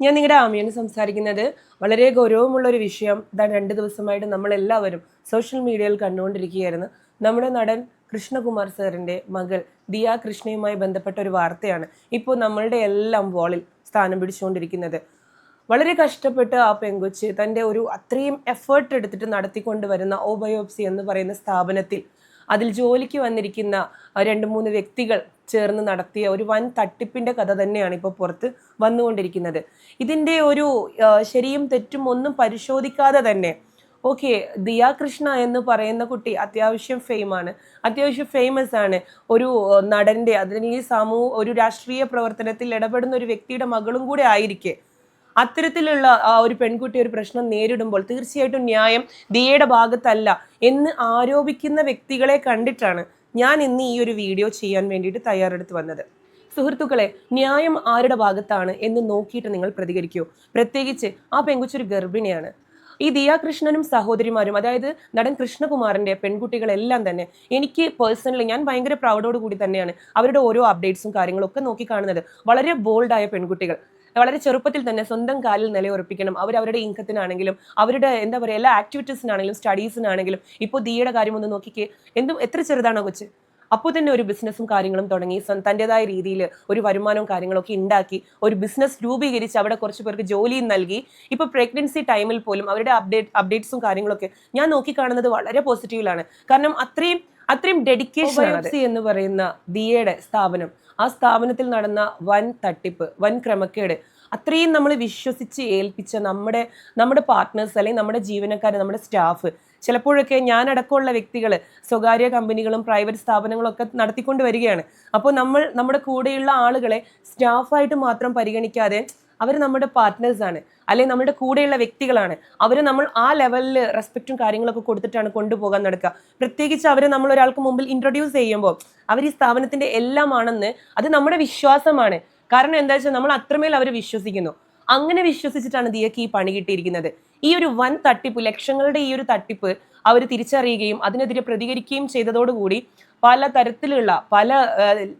ഞാൻ നിങ്ങളുടെ ആമിയാണ് സംസാരിക്കുന്നത് വളരെ ഗൗരവമുള്ള ഒരു വിഷയം. ഇതാ രണ്ട് ദിവസമായിട്ട് നമ്മളെല്ലാവരും സോഷ്യൽ മീഡിയയിൽ കണ്ടുകൊണ്ടിരിക്കുകയായിരുന്നു. നമ്മുടെ നടൻ കൃഷ്ണകുമാർ സാറിന്റെ മകൾ ദിയ കൃഷ്ണയുമായി ബന്ധപ്പെട്ട ഒരു വാർത്തയാണ് ഇപ്പോൾ നമ്മളുടെ എല്ലാം വോളിൽ സ്ഥാനം പിടിച്ചുകൊണ്ടിരിക്കുന്നത്. വളരെ കഷ്ടപ്പെട്ട് ആ പെങ്കൊച്ച് തന്റെ ഒരു അത്രയും എഫേർട്ട് എടുത്തിട്ട് നടത്തിക്കൊണ്ട് വരുന്ന ഓബയോപ്സി എന്ന് പറയുന്ന സ്ഥാപനത്തിൽ അതിൽ ജോലിക്ക് വന്നിരിക്കുന്ന രണ്ട് മൂന്ന് വ്യക്തികൾ ചേർന്ന് നടത്തിയ ഒരു വൻ തട്ടിപ്പിന്റെ കഥ തന്നെയാണ് ഇപ്പോൾ പുറത്ത് വന്നുകൊണ്ടിരിക്കുന്നത്. ഇതിന്റെ ഒരു ശരിയും തെറ്റും ഒന്നും പരിശോധിക്കാതെ തന്നെ ഓക്കെ ദിയാകൃഷ്ണ എന്ന് പറയുന്ന കുട്ടി അത്യാവശ്യം ഫെയിമാണ് അത്യാവശ്യം ഫേമസ് ആണ്. ഒരു നടന്റെ അതിന് ഈ സമൂഹ ഒരു രാഷ്ട്രീയ പ്രവർത്തനത്തിൽ ഇടപെടുന്ന ഒരു വ്യക്തിയുടെ മകളും കൂടെ ആയിരിക്കെ. അത്തരത്തിലുള്ള ആ ഒരു പെൺകുട്ടി ഒരു പ്രശ്നം നേരിടുമ്പോൾ തീർച്ചയായിട്ടും ന്യായം ദിയയുടെ ഭാഗത്തല്ല എന്ന് ആരോപിക്കുന്ന വ്യക്തികളെ കണ്ടിട്ടാണ് ഞാൻ ഇന്ന് ഈ ഒരു വീഡിയോ ചെയ്യാൻ വേണ്ടിയിട്ട് തയ്യാറെടുത്ത് വന്നത്. സുഹൃത്തുക്കളെ ന്യായം ആരുടെ ഭാഗത്താണ് എന്ന് നോക്കിയിട്ട് നിങ്ങൾ പ്രതികരിക്കൂ. പ്രത്യേകിച്ച് ആ പെൺകുച്ചൊരു ഗർഭിണിയാണ്. ഈ ദിയ കൃഷ്ണനും സഹോദരിമാരും അതായത് നടൻ കൃഷ്ണകുമാറിന്റെ പെൺകുട്ടികളെല്ലാം തന്നെ എനിക്ക് പേഴ്സണലി ഞാൻ ഭയങ്കര പ്രൗഡോട് കൂടി തന്നെയാണ് അവരുടെ ഓരോ അപ്ഡേറ്റ്സും കാര്യങ്ങളും ഒക്കെ നോക്കി കാണുന്നത്. വളരെ ബോൾഡായ പെൺകുട്ടികൾ. വളരെ ചെറുപ്പത്തിൽ തന്നെ സ്വന്തം കാലിൽ നിലയുറപ്പിക്കണം. അവർ അവരുടെ ഇൻകത്തിനാണെങ്കിലും അവരുടെ എന്താ പറയുക എല്ലാ ആക്ടിവിറ്റീസിനാണെങ്കിലും സ്റ്റഡീസിനാണെങ്കിലും ഇപ്പോൾ ദിയുടെ കാര്യം ഒന്ന് നോക്കിക്കേ എന്തും എത്ര ചെറുതാണോ കൊച്ച്? അപ്പോൾ തന്നെ ഒരു ബിസിനസ്സും കാര്യങ്ങളും തുടങ്ങി. തന്റെതായ രീതിയിൽ ഒരു വരുമാനവും കാര്യങ്ങളൊക്കെ ഉണ്ടാക്കി ഒരു ബിസിനസ് രൂപീകരിച്ച് അവിടെ കുറച്ച് പേർക്ക് ജോലിയും നൽകി. ഇപ്പോൾ പ്രഗ്നൻസി ടൈമിൽ പോലും അവരുടെ അപ്ഡേറ്റ് അപ്ഡേറ്റ്സും കാര്യങ്ങളൊക്കെ ഞാൻ നോക്കിക്കാണുന്നത് വളരെ പോസിറ്റീവിലാണ് കാരണം അത്രയും അത്രയും ഡെഡിക്കേഷൻ എന്ന് പറയുന്ന ദിയയുടെ സ്ഥാപനം. ആ സ്ഥാപനത്തിൽ നടന്ന വൻ തട്ടിപ്പ് വൻ ക്രമക്കേട് അത്രയും നമ്മൾ വിശ്വസിച്ച് ഏൽപ്പിച്ച നമ്മുടെ നമ്മുടെ പാർട്ട്നേഴ്സ് അല്ലെങ്കിൽ നമ്മുടെ ജീവനക്കാർ നമ്മുടെ സ്റ്റാഫ് ചിലപ്പോഴൊക്കെ ഞാനടക്കമുള്ള വ്യക്തികൾ സ്വകാര്യ കമ്പനികളും പ്രൈവറ്റ് സ്ഥാപനങ്ങളും ഒക്കെ നടത്തിക്കൊണ്ട് വരികയാണ്. അപ്പോൾ നമ്മൾ നമ്മുടെ കൂടെയുള്ള ആളുകളെ സ്റ്റാഫായിട്ട് മാത്രം പരിഗണിക്കാതെ അവർ നമ്മുടെ പാർട്ട്നേഴ്സ് ആണ്. അല്ലെങ്കിൽ നമ്മുടെ കൂടെയുള്ള വ്യക്തികളാണ്. അവരെ നമ്മൾ ആ ലെവലിൽ റെസ്പെക്റ്റും കാര്യങ്ങളൊക്കെ കൊടുത്തിട്ടാണ് കൊണ്ടുപോകാൻ നടക്കുക. പ്രത്യേകിച്ച് അവരെ നമ്മൾ ഒരാൾക്ക് മുമ്പിൽ ഇൻട്രൊഡ്യൂസ് ചെയ്യുമ്പോൾ അവർ ഈ സ്ഥാപനത്തിന്റെ എല്ലാമാണെന്ന് അത് നമ്മുടെ വിശ്വാസമാണ്. കാരണം എന്താ വെച്ചാൽ നമ്മൾ അത്രമേൽ അവർ വിശ്വസിക്കുന്നു. അങ്ങനെ വിശ്വസിച്ചിട്ടാണ് ദിയക്ക് ഈ പണി കിട്ടിയിരിക്കുന്നത്. ഈ ഒരു വൻ തട്ടിപ്പ് ലക്ഷങ്ങളുടെ ഈ ഒരു തട്ടിപ്പ് അവർ തിരിച്ചറിയുകയും അതിനെതിരെ പ്രതികരിക്കുകയും ചെയ്തതോടുകൂടി പല തരത്തിലുള്ള പല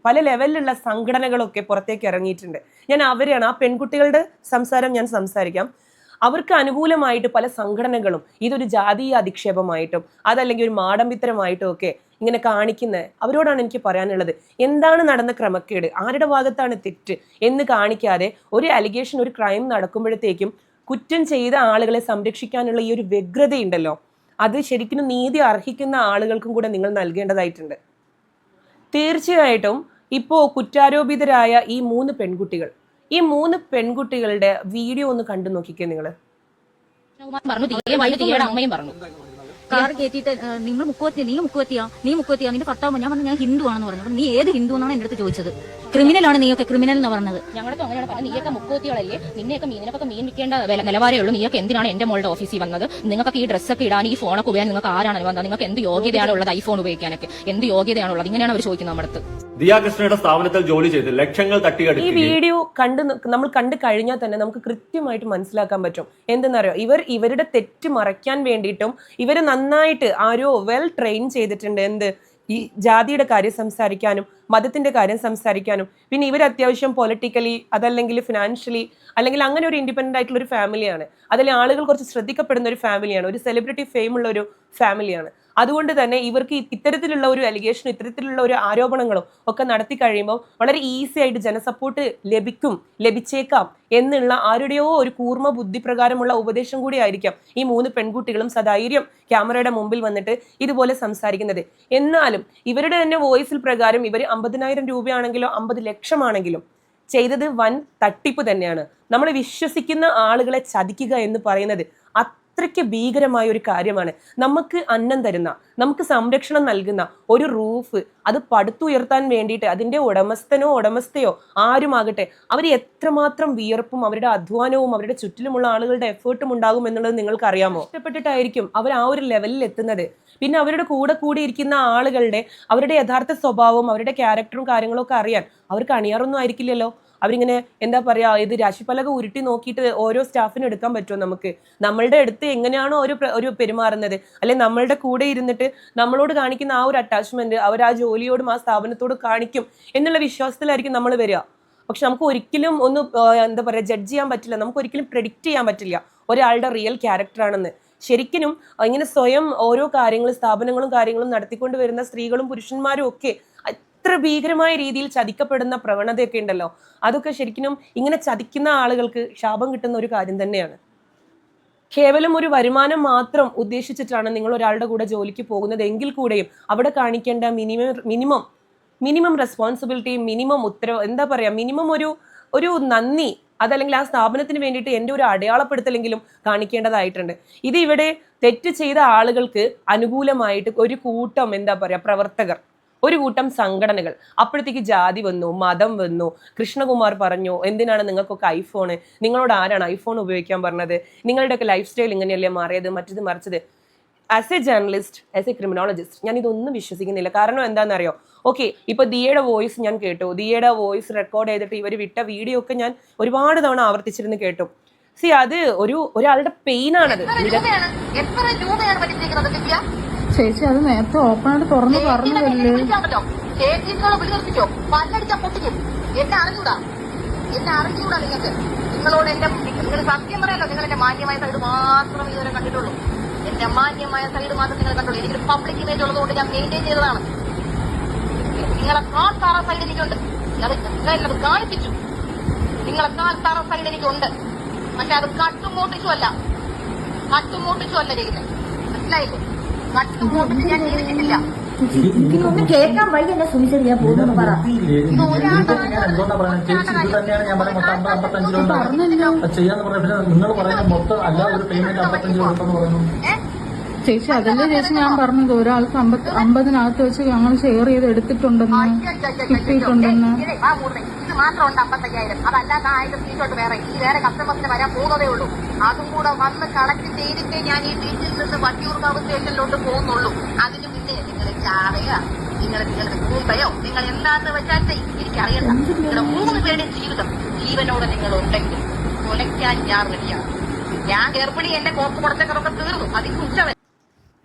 പല ലെവലിലുള്ള സംഘടനകളൊക്കെ പുറത്തേക്ക് ഇറങ്ങിയിട്ടുണ്ട്. ഞാൻ അവരെയാണ് ആ പെൺകുട്ടികളുടെ സംസാരം ഞാൻ സംസാരിക്കാം. അവർക്ക് അനുകൂലമായിട്ട് പല സംഘടനകളും ഇതൊരു ജാതീയ അധിക്ഷേപമായിട്ടും അതല്ലെങ്കിൽ ഒരു മാടമ്പിത്തരമായിട്ടും ഒക്കെ ഇങ്ങനെ കാണിക്കുന്നത് അവരോടാണ് എനിക്ക് പറയാനുള്ളത് എന്താണ് നടന്ന ക്രമക്കേട്? ആരുടെ ഭാഗത്താണ് തെറ്റ് എന്ന് കാണിക്കാതെ ഒരു അലിഗേഷൻ ഒരു ക്രൈം നടക്കുമ്പോഴത്തേക്കും കുറ്റം ചെയ്ത ആളുകളെ സംരക്ഷിക്കാനുള്ള ഈ ഒരു വ്യഗ്രതയുണ്ടല്ലോ. അത് ശരിക്കും നീതി അർഹിക്കുന്ന ആളുകൾക്കും കൂടെ നിങ്ങൾ നൽകേണ്ടതായിട്ടുണ്ട്. തീർച്ചയായിട്ടും ഇപ്പോൾ കുറ്റാരോപിതരായ ഈ മൂന്ന് പെൺകുട്ടികൾ ഈ മൂന്ന് പെൺകുട്ടികളുടെ വീഡിയോ ഒന്ന് കണ്ടു നോക്കിക്കേ നിങ്ങൾ പറഞ്ഞു അമ്മയും പറഞ്ഞു. കാർ കയറ്റിയിട്ട് നിങ്ങൾ മുക്കുവത്തിയ നീ മുക്കുവത്തിയാ നീ മുക്കുവത്തിയാ നിന്റെ ഭർത്താവ് ഞാൻ പറഞ്ഞു ഞാൻ ഹിന്ദു ആണെന്ന് പറഞ്ഞു. നീ ഏത് ഹിന്ദു എന്നാണ് എന്റെ അടുത്ത് ചോദിച്ചത്? ക്രിമിനലാണ് നീയൊക്കെ ക്രിമിനൽ എന്ന് പറഞ്ഞത്? ഞങ്ങളുടെ അങ്ങനെയാണ് പറഞ്ഞത് നീയൊക്കെ മുക്കുവത്തികളല്ലേ നിന്നെയൊക്കെ മീനിനൊക്കെ മീൻ വിൽക്കേണ്ട വില- നിലവാരമേ ഉള്ളൂ. നീയൊക്കെ എന്തിനാണ് എന്റെ മോളുടെ ഓഫീസിൽ വന്നത്? നിങ്ങൾക്കൊക്കെ ഈ ഡ്രസ്സൊക്കെ ഇടാൻ ഈ ഫോണൊക്കെ ഉപയോഗിക്കാൻ നിങ്ങൾക്ക് ആരാണ് വന്നത് നിങ്ങൾക്ക് എന്ത് യോഗ്യതയാണ് ഉള്ളത് ഐഫോൺ ഉപയോഗിക്കാനൊക്കെ? എന്ത് യോഗ്യതയാണുള്ളത് ഇങ്ങനെയാണ് അവർ ചോദിക്കുന്നത് നമ്മുടെ അടുത്ത്. ദിയ കൃഷ്ണയുടെ സ്ഥാപനത്തിൽ ജോലി ചെയ്ത് ലക്ഷങ്ങൾ ഈ വീഡിയോ കണ്ട് നമ്മൾ കണ്ടു കഴിഞ്ഞാൽ തന്നെ നമുക്ക് കൃത്യമായിട്ട് മനസ്സിലാക്കാൻ പറ്റും. എന്തെന്നറിയോ? ഇവർ ഇവരുടെ തെറ്റ് മറയ്ക്കാൻ വേണ്ടിയിട്ടും ഇവർ നന്നായിട്ട് ആരോ വെൽ ട്രെയിൻ ചെയ്തിട്ടുണ്ട്. എന്ത്? ഈ ജാതിയുടെ കാര്യം സംസാരിക്കാനും മതത്തിന്റെ കാര്യം സംസാരിക്കാനും. പിന്നെ ഇവർ അത്യാവശ്യം പൊളിറ്റിക്കലി അതല്ലെങ്കിൽ ഫിനാൻഷ്യലി അല്ലെങ്കിൽ അങ്ങനെ ഒരു ഇൻഡിപെൻഡന്റ് ആയിട്ടുള്ള ഒരു ഫാമിലിയാണ് അതിൽ ആളുകൾ കുറച്ച് ശ്രദ്ധിക്കപ്പെടുന്ന ഒരു ഫാമിലിയാണ് ഒരു സെലിബ്രിറ്റി ഫെയിം ഉള്ള ഒരു ഫാമിലിയാണ് അതുകൊണ്ട് തന്നെ ഇവർക്ക് ഇത്തരത്തിലുള്ള ഒരു അലിഗേഷനും ഇത്തരത്തിലുള്ള ഒരു ആരോപണങ്ങളും ഒക്കെ നടത്തി കഴിയുമ്പോൾ വളരെ ഈസി ആയിട്ട് ജനസപ്പോർട്ട് ലഭിക്കും ലഭിച്ചേക്കാം എന്നുള്ള ആരുടെയോ ഒരു കൂർമ്മ ബുദ്ധി പ്രകാരമുള്ള ഉപദേശം കൂടി ആയിരിക്കാം ഈ മൂന്ന് പെൺകുട്ടികളും സധൈര്യം ക്യാമറയുടെ മുമ്പിൽ വന്നിട്ട് ഇതുപോലെ സംസാരിക്കുന്നത്. എന്നാലും ഇവരുടെ തന്നെ വോയിസിൽ പ്രകാരം ഇവർ അമ്പതിനായിരം രൂപയാണെങ്കിലോ അമ്പത് ലക്ഷമാണെങ്കിലും ചെയ്തത് വൻ തട്ടിപ്പ് തന്നെയാണ്. നമ്മൾ വിശ്വസിക്കുന്ന ആളുകളെ ചതിക്കുക എന്ന് പറയുന്നത് അത്രയ്ക്ക് ഭീകരമായ ഒരു കാര്യമാണ്. നമുക്ക് അന്നം തരുന്ന നമുക്ക് സംരക്ഷണം നൽകുന്ന ഒരു റൂഫ് അത് പടുത്തുയർത്താൻ വേണ്ടിയിട്ട് അതിന്റെ ഉടമസ്ഥനോ ഉടമസ്ഥയോ ആരുമാകട്ടെ അവർ എത്രമാത്രം വിയർപ്പും അവരുടെ അധ്വാനവും അവരുടെ ചുറ്റിലുമുള്ള ആളുകളുടെ എഫേർട്ടും ഉണ്ടാകും എന്നുള്ളത് നിങ്ങൾക്ക് അറിയാമോ ഇഷ്ടപ്പെട്ടിട്ടായിരിക്കും അവർ ആ ഒരു ലെവലിൽ എത്തുന്നത്. പിന്നെ അവരുടെ കൂടെ കൂടിയിരിക്കുന്ന ആളുകളുടെ അവരുടെ യഥാർത്ഥ സ്വഭാവവും അവരുടെ ക്യാരക്ടറും കാര്യങ്ങളൊക്കെ അറിയാൻ അവർക്ക് അണിയാറൊന്നും ആയിരിക്കില്ലല്ലോ. അവരിങ്ങനെ എന്താ പറയാ ഇത് രാശിപ്പലക ഉരുട്ടി നോക്കിയിട്ട് ഓരോ സ്റ്റാഫിനും എടുക്കാൻ പറ്റുമോ നമുക്ക്? നമ്മളുടെ അടുത്ത് എങ്ങനെയാണോ ഒരു ഒരു പെരുമാറുന്നത്? അല്ലെ നമ്മളുടെ കൂടെ ഇരുന്നിട്ട് നമ്മളോട് കാണിക്കുന്ന ആ ഒരു അറ്റാച്ച്മെന്റ് അവർ ആ ജോലിയോടും ആ സ്ഥാപനത്തോടും കാണിക്കും എന്നുള്ള വിശ്വാസത്തിലായിരിക്കും നമ്മൾ വരിക. പക്ഷെ നമുക്ക് ഒരിക്കലും ഒന്ന് എന്താ പറയുക ജഡ്ജ് ചെയ്യാൻ പറ്റില്ല. നമുക്ക് ഒരിക്കലും പ്രെഡിക്റ്റ് ചെയ്യാൻ പറ്റില്ല ഒരാളുടെ റിയൽ ക്യാരക്ടറാണെന്ന് ശരിക്കും ഇങ്ങനെ സ്വയം ഓരോ കാര്യങ്ങളും സ്ഥാപനങ്ങളും കാര്യങ്ങളും നടത്തിക്കൊണ്ട് വരുന്ന സ്ത്രീകളും പുരുഷന്മാരും ഒക്കെ അത്ര ഭീകരമായ രീതിയിൽ ചതിക്കപ്പെടുന്ന പ്രവണതയൊക്കെ ഉണ്ടല്ലോ. അതൊക്കെ ശരിക്കും ഇങ്ങനെ ചതിക്കുന്ന ആളുകൾക്ക് ശാപം കിട്ടുന്ന ഒരു കാര്യം തന്നെയാണ്. കേവലം ഒരു വരുമാനം മാത്രം ഉദ്ദേശിച്ചിട്ടാണ് നിങ്ങൾ ഒരാളുടെ കൂടെ ജോലിക്ക് പോകുന്നത്. എങ്കിൽ കൂടെയും അവിടെ കാണിക്കേണ്ട minimum minimum minimum responsibility minimum ഉത്തരവ് എന്താ പറയുക മിനിമം ഒരു ഒരു നന്ദി അതല്ലെങ്കിൽ ആ സ്ഥാപനത്തിന് വേണ്ടിയിട്ട് എന്റെ ഒരു അടയാളപ്പെടുത്തലെങ്കിലും കാണിക്കേണ്ടതായിട്ടുണ്ട്. ഇത് ഇവിടെ തെറ്റ് ചെയ്ത ആളുകൾക്ക് അനുകൂലമായിട്ട് ഒരു കൂട്ടം എന്താ പറയുക പ്രവർത്തകർ. ഒരു കൂട്ടം സംഘടനകൾ. അപ്പോഴത്തേക്ക് ജാതി വന്നു മതം വന്നു. കൃഷ്ണകുമാർ പറഞ്ഞു എന്തിനാണ് നിങ്ങൾക്കൊക്കെ ഐഫോണ്? നിങ്ങളോട് ആരാണ് ഐഫോൺ ഉപയോഗിക്കാൻ പറഞ്ഞത്? നിങ്ങളുടെയൊക്കെ ലൈഫ് സ്റ്റൈൽ ഇങ്ങനെയല്ലേ മാറിയത് മറ്റത് മറിച്ചത്? As a journalist as a criminologist ഞാൻ ഇതൊന്നും വിശ്വസിക്കുന്നില്ല. കാരണം എന്താണെന്നറിയോ? ഓക്കെ ഇപ്പൊ ദിയയുടെ വോയിസ് ഞാൻ കേട്ടു. ദിയയുടെ വോയിസ് റെക്കോർഡ് ചെയ്തിട്ട് ഇവർ വിട്ട വീഡിയോ ഒക്കെ ഞാൻ ഒരുപാട് തവണ ആവർത്തിച്ചിരുന്ന് കേട്ടു. സി അത് ഒരു ഒരാളുടെ പെയിൻ എത്ര ചേച്ചി അത് നേരത്തെ ഓപ്പൺ ആയിട്ട് തുറന്ന് പറഞ്ഞതല്ലേ വിളിക്കാമല്ലോ ചേച്ചികളെ വിളിച്ചിട്ടോ പല്ലടിച്ചാ പൊട്ടിക്കും. എന്നെ അറിഞ്ഞൂടാ എന്നെ അറിഞ്ഞൂടാ നിങ്ങൾക്ക് നിങ്ങളോട് എന്റെ നിങ്ങൾ സത്യം പറയല്ലോ നിങ്ങൾ എന്റെ മാന്യമായ സൈഡ് മാത്രം ഇതുവരെ കണ്ടിട്ടുള്ളൂ. എന്റെ മാന്യമായ സൈഡ് മാത്രം നിങ്ങൾ കണ്ടുള്ളൂ. എനിക്കൊരു പബ്ലിക് ഇമേജ് ഉള്ളതുകൊണ്ട് ഞാൻ മെയിന്റെയിൻ ചെയ്തതാണ്. നിങ്ങളെ കാൽ താറ സൈഡ് എനിക്കുണ്ട്. ഞാനത് കാണിപ്പിച്ചു. നിങ്ങളെ കാൽ താറ സൈഡ് എനിക്കുണ്ട്. പക്ഷെ അത് കട്ടും മൂട്ടിച്ചു അല്ല. കട്ടും മൂട്ടിച്ചു അല്ല ചെയ്യുന്നത് മനസ്സിലായില്ലേ? എനിക്കൊന്നും കേൾക്കാൻ വയ്യല്ല സുമിച്ചത് ഞാൻ പോകുന്നു പറ. ചെയ്യാന്ന് പറഞ്ഞ നിങ്ങൾ മൊത്തം ഒരു പേയ്മെന്റ് അമ്പത്തഞ്ച് പറയുന്നു ചേച്ചി അതല്ലേ ചേച്ചി ഞാൻ പറഞ്ഞത്? ഒരാൾക്ക് അമ്പത് അമ്പതിനകത്ത് വെച്ച് ഞങ്ങൾ ഷെയർ ചെയ്ത് എടുത്തിട്ടുണ്ടെന്ന് കിട്ടിയിട്ടുണ്ടെന്ന്. മാത്രം ഉണ്ട് അമ്പത്തയ്യായിരം. അതല്ലാത്ത ആയിരം സീറ്റോട്ട് വേറെ. ഈ വേറെ കസ്റ്റമേഴ്സിന് വരാൻ പോകുന്നതേ ഉള്ളൂ. അതും കൂടെ വന്ന് കളക്ട് ചെയ്തിട്ടേ ഞാൻ ഈ ബീച്ചിൽ നിന്ന് വട്ടിയൂർക്കാവ് സ്റ്റേഷനിലോട്ട് പോകുന്നുള്ളൂ. അതിന് പിന്നെ നിങ്ങൾ ചാവയോ നിങ്ങൾ നിങ്ങളുടെ കൂമ്പയോ നിങ്ങൾ എന്താന്ന് വെച്ചാൽ. എനിക്കറിയണ്ട. നിങ്ങളുടെ മൂന്ന് പേരുടെയും ജീവിതം ജീവനോടെ നിങ്ങൾ ഉണ്ടെങ്കിൽ കൊലയ്ക്കാൻ ഞാൻ റെഡിയാണ് ഞാൻ ഗർഭിണി എന്റെ കോപ്പ് കൊടുത്തക്കറൊക്കെ തീർന്നു. അതിന് ഉച്ച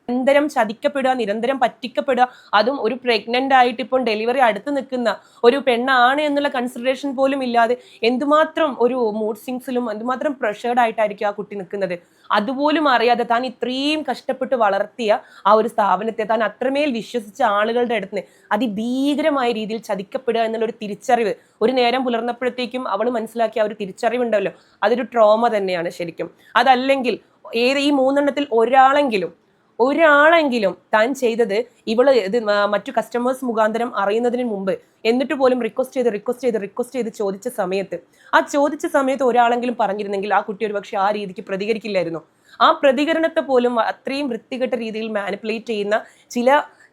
നിരന്തരം ചതിക്കപ്പെടുക നിരന്തരം പറ്റിക്കപ്പെടുക അതും ഒരു പ്രഗ്നന്റ് ആയിട്ട് ഇപ്പം ഡെലിവറി അടുത്ത് നിൽക്കുന്ന ഒരു പെണ്ണാണ് എന്നുള്ള കൺസിഡറേഷൻ പോലും ഇല്ലാതെ എന്തുമാത്രം ഒരു മൂഡ് സിങ്സിലും എന്തുമാത്രം പ്രഷേർഡ് ആയിട്ടായിരിക്കും ആ കുട്ടി നിൽക്കുന്നത്. അതുപോലും അറിയാതെ താൻ ഇത്രയും കഷ്ടപ്പെട്ട് വളർത്തിയ ആ ഒരു സ്ഥാപനത്തെ താൻ അത്രമേൽ വിശ്വസിച്ച ആളുകളുടെ അടുത്ത് അതിഭീകരമായ രീതിയിൽ ചതിക്കപ്പെടുക എന്നുള്ള ഒരു തിരിച്ചറിവ് ഒരു നേരം പുലർന്നപ്പോഴത്തേക്കും അവൾ മനസ്സിലാക്കിയ ആ ഒരു തിരിച്ചറിവുണ്ടല്ലോ. അതൊരു ട്രോമ തന്നെയാണ് ശരിക്കും. അതല്ലെങ്കിൽ ഏത് ഈ മൂന്നെണ്ണത്തിൽ ഒരാളെങ്കിലും ഒരാളെങ്കിലും താൻ ചെയ്തത് ഇവൾ ഇത് മറ്റു കസ്റ്റമേഴ്സ് മുഖാന്തരം അറിയുന്നതിന് മുമ്പ് എന്നിട്ട് പോലും റിക്വസ്റ്റ് ചെയ്ത് റിക്വസ്റ്റ് ചെയ്ത് റിക്വസ്റ്റ് ചെയ്ത് ചോദിച്ച സമയത്ത് ആ ചോദിച്ച സമയത്ത് ഒരാളെങ്കിലും പറഞ്ഞിരുന്നെങ്കിൽ ആ കുട്ടി ഒരുപക്ഷെ ആ രീതിക്ക് പ്രതികരിക്കില്ലായിരുന്നു. ആ പ്രതികരണത്തെ പോലും അത്രയും വൃത്തികെട്ട രീതിയിൽ മാനിപ്പുലേറ്റ് ചെയ്യുന്ന ചില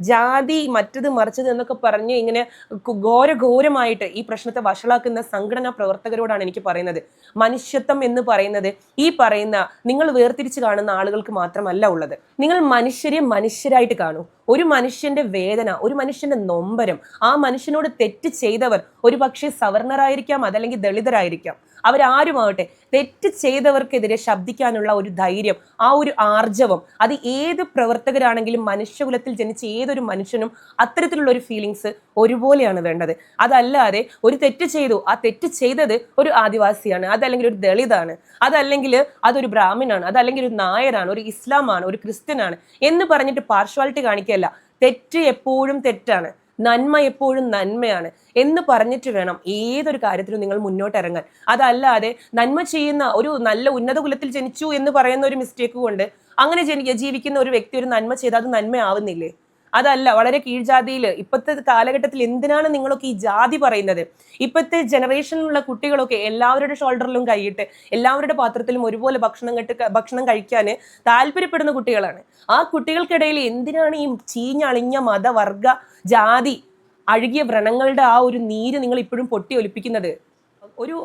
ജാതി മറ്റത് മറിച്ചത് എന്നൊക്കെ പറഞ്ഞ് ഇങ്ങനെ ഘോരഘോരമായിട്ട് ഈ പ്രശ്നത്തെ വഷളാക്കുന്ന സംഘടനാ പ്രവർത്തകരോടാണ് എനിക്ക് പറയുന്നത്. മനുഷ്യത്വം എന്ന് പറയുന്നത് ഈ പറയുന്ന നിങ്ങൾ വേർതിരിച്ച് കാണുന്ന ആളുകൾക്ക് മാത്രമല്ല ഉള്ളത്. നിങ്ങൾ മനുഷ്യരെ മനുഷ്യരായിട്ട് കാണൂ. ഒരു മനുഷ്യന്റെ വേദന ഒരു മനുഷ്യന്റെ നൊമ്പരം ആ മനുഷ്യനോട് തെറ്റ് ചെയ്തവർ ഒരു പക്ഷേ സവർണറായിരിക്കാം അതല്ലെങ്കിൽ ദളിതരായിരിക്കാം. അവരാരുമാവട്ടെ തെറ്റ് ചെയ്തവർക്കെതിരെ ശബ്ദിക്കാനുള്ള ഒരു ധൈര്യം ആ ഒരു ആർജവം അത് ഏത് പ്രവർത്തകരാണെങ്കിലും മനുഷ്യകുലത്തിൽ ജനിച്ച ഏതൊരു മനുഷ്യനും അത്തരത്തിലുള്ള ഒരു ഫീലിങ്സ് ഒരുപോലെയാണ് വേണ്ടത്. അതല്ലാതെ ഒരു തെറ്റ് ചെയ്തു ആ തെറ്റ് ചെയ്തത് ഒരു ആദിവാസിയാണ് അതല്ലെങ്കിൽ ഒരു ദളിതാണ് അതല്ലെങ്കിൽ അതൊരു ബ്രാഹ്മിനാണ് അതല്ലെങ്കിൽ ഒരു നായരാണ് ഒരു ഇസ്ലാമാണ് ഒരു ക്രിസ്ത്യനാണ് എന്ന് പറഞ്ഞിട്ട് പാർഷ്വാലിറ്റി കാണിക്കുകയല്ല. തെറ്റ് എപ്പോഴും തെറ്റാണ്. നന്മ എപ്പോഴും നന്മയാണ്. എന്ന് പറഞ്ഞിട്ട് വേണം ഏതൊരു കാര്യത്തിലും നിങ്ങൾ മുന്നോട്ട് ഇറങ്ങാൻ അതല്ലാതെ നന്മ ചെയ്യുന്ന ഒരു നല്ല ഉന്നത കുലത്തിൽ ജനിച്ചു എന്ന് പറയുന്ന ഒരു മിസ്റ്റേക്ക് കൊണ്ട് അങ്ങനെ ജീവിക്കുന്ന ഒരു വ്യക്തി ഒരു നന്മ ചെയ്താൽ അത് നന്മയാവുന്നില്ലേ? അതല്ല വളരെ കീഴ്ജാതിയിൽ ഇപ്പോഴത്തെ കാലഘട്ടത്തിൽ എന്തിനാണ് നിങ്ങളൊക്കെ ഈ ജാതി പറയുന്നത്? ഇപ്പോഴത്തെ ജനറേഷനിലുള്ള കുട്ടികളൊക്കെ എല്ലാവരുടെ ഷോൾഡറിലും കൈയിട്ട് എല്ലാവരുടെ പാത്രത്തിലും ഒരുപോലെ ഭക്ഷണം കെട്ട് ഭക്ഷണം കഴിക്കാൻ താല്പര്യപ്പെടുന്ന കുട്ടികളാണ്. ആ കുട്ടികൾക്കിടയിൽ എന്തിനാണ് ഈ ചീഞ്ഞളിഞ്ഞ മതവർഗ ജാതി അഴുകിയ വ്രണങ്ങളുടെ ആ ഒരു നീര് നിങ്ങൾ ഇപ്പോഴും പൊട്ടി ഒലിപ്പിക്കുന്നത് ഒരു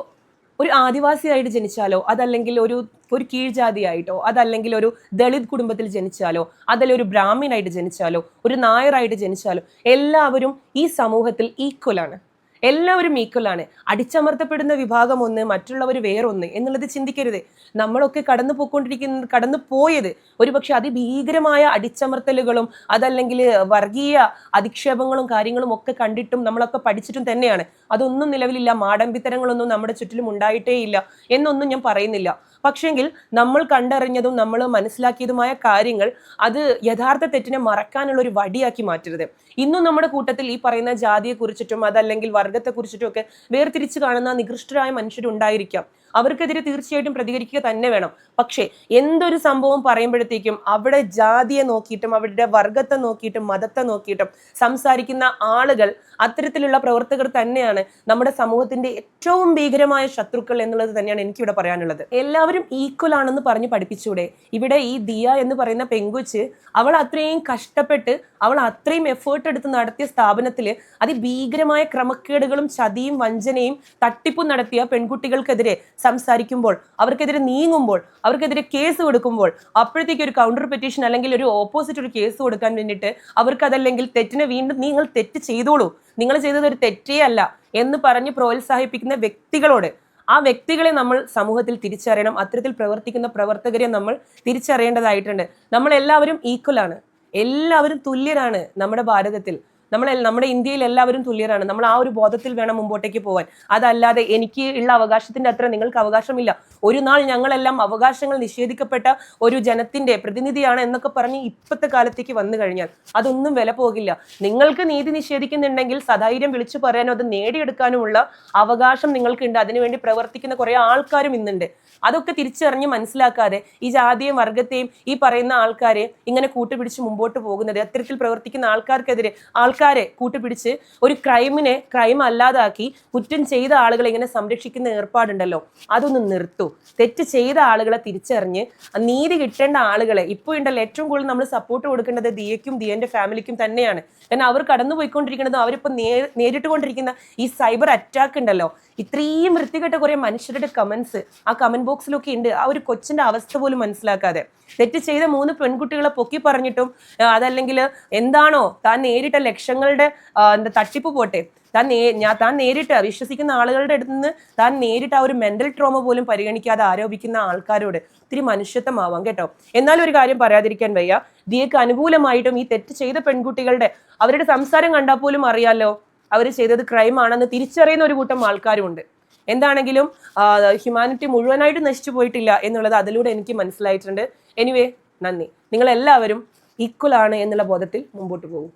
ഒരു ആദിവാസിയായിട്ട് ജനിച്ചാലോ അതല്ലെങ്കിൽ ഒരു ഒരു കീഴ്ജാതിയായിട്ടോ അതല്ലെങ്കിൽ ഒരു ദളിത് കുടുംബത്തിൽ ജനിച്ചാലോ അതല്ല ഒരു ബ്രാഹ്മണായിട്ട് ജനിച്ചാലോ ഒരു നായറായിട്ട് ജനിച്ചാലോ എല്ലാവരും ഈ സമൂഹത്തിൽ ഈക്വലാണ് എല്ലാവരും ഈക്വലാണ് അടിച്ചമർത്തപ്പെടുന്ന വിഭാഗം ഒന്ന് മറ്റുള്ളവർ വേറൊന്ന് എന്നുള്ളത് ചിന്തിക്കരുത്. നമ്മളൊക്കെ കടന്നു പോയിക്കൊണ്ടിരിക്കുന്ന കടന്നു പോയത് ഒരുപക്ഷെ അതിഭീകരമായ അടിച്ചമർത്തലുകളും അതല്ലെങ്കിൽ വർഗീയ അധിക്ഷേപങ്ങളും കാര്യങ്ങളും ഒക്കെ കണ്ടിട്ടും നമ്മളൊക്കെ പഠിച്ചിട്ടും തന്നെയാണ്. അതൊന്നും നിലവിലില്ല. മാടമ്പിത്തരങ്ങളൊന്നും നമ്മുടെ ചുറ്റിലും ഉണ്ടായിട്ടേ ഇല്ല എന്നൊന്നും ഞാൻ പറയുന്നില്ല. പക്ഷെങ്കിൽ നമ്മൾ കണ്ടറിഞ്ഞതും നമ്മൾ മനസ്സിലാക്കിയതുമായ കാര്യങ്ങൾ അത് യഥാർത്ഥ തെറ്റിനെ മറക്കാനുള്ള ഒരു വടിയാക്കി മാറ്റരുത്. ഇന്നും നമ്മുടെ കൂട്ടത്തിൽ ഈ പറയുന്ന ജാതിയെക്കുറിച്ചിട്ടും അതല്ലെങ്കിൽ വർഗത്തെക്കുറിച്ചിട്ടും ഒക്കെ വേർതിരിച്ച് കാണുന്ന നികൃഷ്ടരായ മനുഷ്യരുണ്ടായിരിക്കാം. അവർക്കെതിരെ തീർച്ചയായിട്ടും പ്രതികരിക്കുക തന്നെ വേണം. പക്ഷേ എന്തൊരു സംഭവം പറയുമ്പോഴത്തേക്കും അവിടെ ജാതിയെ നോക്കിയിട്ടും അവരുടെ വർഗത്തെ നോക്കിയിട്ടും മതത്തെ നോക്കിയിട്ടും സംസാരിക്കുന്ന ആളുകൾ അത്തരത്തിലുള്ള പ്രവർത്തകർ തന്നെയാണ് നമ്മുടെ സമൂഹത്തിന്റെ ഏറ്റവും ഭീകരമായ ശത്രുക്കൾ എന്നുള്ളത് തന്നെയാണ് എനിക്കിവിടെ പറയാനുള്ളത്. എല്ലാവരും ഈക്വൽ ആണെന്ന് പറഞ്ഞ് പഠിപ്പിച്ചൂടെ? ഇവിടെ ഈ ദിയ എന്ന് പറയുന്ന പെങ്കുച്ച് അവൾ അത്രയും കഷ്ടപ്പെട്ട് അവൾ അത്രയും എഫേർട്ട് എടുത്ത് നടത്തിയ സ്ഥാപനത്തിൽ അതിഭീകരമായ ക്രമക്കേടുകളും ചതിയും വഞ്ചനയും തട്ടിപ്പും നടത്തിയ പെൺകുട്ടികൾക്കെതിരെ സംസാരിക്കുമ്പോൾ അവർക്കെതിരെ നീങ്ങുമ്പോൾ അവർക്കെതിരെ കേസ് കൊടുക്കുമ്പോൾ അപ്പോഴത്തേക്ക് ഒരു കൗണ്ടർ പെറ്റീഷൻ അല്ലെങ്കിൽ ഒരു ഓപ്പോസിറ്റ് ഒരു കേസ് കൊടുക്കാൻ വേണ്ടിയിട്ട് അവർക്കതല്ലെങ്കിൽ തെറ്റിനെ വീണ്ടും നിങ്ങൾ തെറ്റ് ചെയ്തോളൂ. നിങ്ങൾ ചെയ്തത് ഒരു തെറ്റേ അല്ല എന്ന് പറഞ്ഞ് പ്രോത്സാഹിപ്പിക്കുന്ന വ്യക്തികളോട് ആ വ്യക്തികളെ നമ്മൾ സമൂഹത്തിൽ തിരിച്ചറിയണം. അത്തരത്തിൽ പ്രവർത്തിക്കുന്ന പ്രവർത്തകരെ നമ്മൾ തിരിച്ചറിയേണ്ടതായിട്ടുണ്ട്. നമ്മൾ എല്ലാവരും ഈക്വൽ ആണ്. എല്ലാവരും തുല്യരാണ് നമ്മുടെ ഭാരതത്തിൽ. നമ്മൾ നമ്മുടെ ഇന്ത്യയിൽ എല്ലാവരും തുല്യരാണ്. നമ്മൾ ആ ഒരു ബോധത്തിൽ വേണം മുമ്പോട്ടേക്ക് പോകാൻ അതല്ലാതെ എനിക്ക് ഉള്ള അവകാശത്തിന്റെ അത്ര നിങ്ങൾക്ക് അവകാശമില്ല. ഒരു നാൾ ഞങ്ങളെല്ലാം അവകാശങ്ങൾ നിഷേധിക്കപ്പെട്ട ഒരു ജനത്തിന്റെ പ്രതിനിധിയാണ് എന്നൊക്കെ പറഞ്ഞ് ഇപ്പോഴത്തെ കാലത്തേക്ക് വന്നു കഴിഞ്ഞാൽ അതൊന്നും വില പോകില്ല. നിങ്ങൾക്ക് നീതി നിഷേധിക്കുന്നുണ്ടെങ്കിൽ സധൈര്യം വിളിച്ചു പറയാനും അത് നേടിയെടുക്കാനുമുള്ള അവകാശം നിങ്ങൾക്കുണ്ട്. അതിനുവേണ്ടി പ്രവർത്തിക്കുന്ന കുറേ ആൾക്കാരും ഇന്നുണ്ട്. അതൊക്കെ തിരിച്ചറിഞ്ഞ് മനസ്സിലാക്കാതെ ഈ ജാതിയും വർഗത്തെയും ഈ പറയുന്ന ആൾക്കാരെ ഇങ്ങനെ കൂട്ടുപിടിച്ച് മുമ്പോട്ട് പോകുന്നത് അത്തരത്തിൽ പ്രവർത്തിക്കുന്ന ആൾക്കാർക്കെതിരെ ആൾക്കാരെ കൂട്ടുപിടിച്ച് ഒരു ക്രൈമിനെ ക്രൈം അല്ലാതാക്കി കുറ്റം ചെയ്ത ആളുകളെ ഇങ്ങനെ സംരക്ഷിക്കുന്ന ഏർപ്പാടുണ്ടല്ലോ അതൊന്ന് നിർത്തു. തെറ്റ് ചെയ്ത ആളുകളെ തിരിച്ചറിഞ്ഞ് നീതി കിട്ടേണ്ട ആളുകളെ ഇപ്പോൾ ഉണ്ടല്ലോ ഏറ്റവും കൂടുതൽ നമ്മൾ സപ്പോർട്ട് കൊടുക്കേണ്ടത് ദിയയ്ക്കും ദിയന്റെ ഫാമിലിക്കും തന്നെയാണ്. കാരണം അവർ കടന്നുപോയിക്കൊണ്ടിരിക്കുന്നതും അവരിപ്പോൾ നേ നേരിട്ട് കൊണ്ടിരിക്കുന്ന ഈ സൈബർ അറ്റാക്ക് ഉണ്ടല്ലോ ഇത്രയും വൃത്തികെട്ട കുറേ മനുഷ്യരുടെ കമൻസ് ആ കമന്റ് ബോക്സിലൊക്കെ ഉണ്ട്. ആ ഒരു കൊച്ചിന്റെ അവസ്ഥ പോലും മനസ്സിലാക്കാതെ. തെറ്റ് ചെയ്ത മൂന്ന് പെൺകുട്ടികളെ പൊക്കി പറഞ്ഞിട്ടും അതല്ലെങ്കിൽ എന്താണോ താൻ നേരിട്ട ലക്ഷങ്ങളുടെ എന്താ തട്ടിപ്പ് പോട്ടെ. താൻ നേ ഞാൻ താൻ നേരിട്ട് വിശ്വസിക്കുന്ന ആളുകളുടെ അടുത്ത് നിന്ന് താൻ നേരിട്ട് ആ ഒരു മെന്റൽ ട്രോമ പോലും പരിഗണിക്കാതെ ആരോപിക്കുന്ന ആൾക്കാരോട് ഇത്തിരി മനുഷ്യത്വമാവാം കേട്ടോ. എന്നാലും ഒരു കാര്യം പറയാതിരിക്കാൻ വയ്യ. ദിയക്ക് അനുകൂലമായിട്ടും ഈ തെറ്റ് ചെയ്ത പെൺകുട്ടികളുടെ അവരുടെ സംസാരം കണ്ടാൽ പോലും അറിയാലോ. അവർ ചെയ്തത് ക്രൈം ആണെന്ന് തിരിച്ചറിയുന്ന ഒരു കൂട്ടം ആൾക്കാരുമുണ്ട്. എന്താണെങ്കിലും ഹ്യൂമാനിറ്റി മുഴുവനായിട്ട് നശിച്ചു പോയിട്ടില്ല എന്നുള്ളത് അതിലൂടെ എനിക്ക് മനസ്സിലായിട്ടുണ്ട്. എനിവേ നന്ദി. നിങ്ങളെല്ലാവരും ഈക്വൽ ആണ് എന്നുള്ള ബോധത്തിൽ മുമ്പോട്ട് പോകും.